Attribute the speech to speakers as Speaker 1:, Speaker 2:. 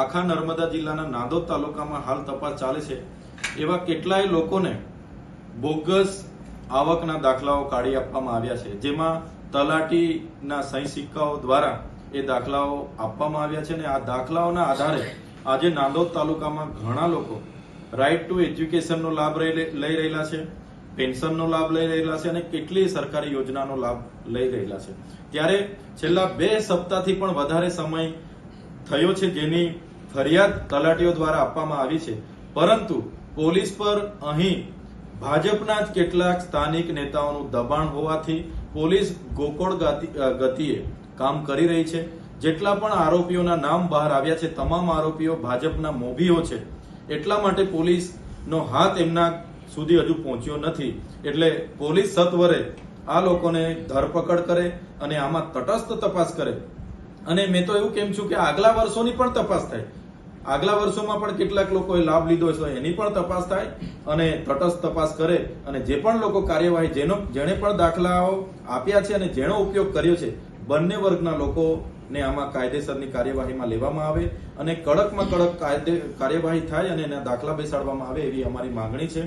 Speaker 1: આખા નર્મદા જિલ્લાના નાંદોદ તાલુકામાં હાલ તપાસ ચાલે છે. એવા કેટલાય લોકોને બોગસ આવકના દાખલાઓ કાઢી આપવામાં આવ્યા છે. જેમાં તલાટીના સહી સિક્કાઓ દ્વારા એ દાખલાઓ આપવામાં આવ્યા છે અને આ દાખલાઓના આધારે આજે નાંદોદ તાલુકામાં ઘણા લોકો રાઇટ ટુ એજ્યુકેશનનો લાભ લઈ રહેલા છે, પેન્શનનો લાભ લઈ રહેલા છે અને કેટલીય સરકારી યોજનાનો લાભ લઈ રહેલા છે. ત્યારે છેલ્લા બે સપ્તાહથી પણ વધારે સમય થયો છે જેની ફરિયાદ તલાટીઓ દ્વારા આપવામાં આવી છે. પરંતુ પોલીસ પર અહીં ભાજપના જ કેટલાક સ્થાનિક નેતાઓનું દબાણ હોવાથી પોલીસ ગોકળ ગાતી- ગતિએ કામ કરી રહી છે. જેટલા પણ આરોપીઓના નામ બહાર આવ્યા છે, તમામ આરોપીઓ ભાજપના મોભીઓ છે. એટલા માટે પોલીસનો હાથ એમના સુધી હજુ પહોંચ્યો નથી. એટલે પોલીસ સત્વરે આ લોકોને ધરપકડ કરે અને આમાં તટસ્થ તપાસ કરે. અને મેં તો એવું કેમ છું કે આગલા વર્ષોની પણ તપાસ થાય. આગલા વર્ષોમાં પણ કેટલાક લોકોએ લાભ લીધો છે એની પણ તપાસ થાય અને તટસ્થ તપાસ કરે અને જે પણ લોકો કાર્યવાહી જેનો જેણે પણ દાખલાઓ આપ્યા છે અને જેનો ઉપયોગ કર્યો છે, બંને વર્ગના લોકોને આમાં કાયદેસરની કાર્યવાહીમાં લેવામાં આવે અને કડકમાં કડક કાર્યવાહી થાય અને એના દાખલા બેસાડવામાં આવે એવી અમારી માંગણી છે.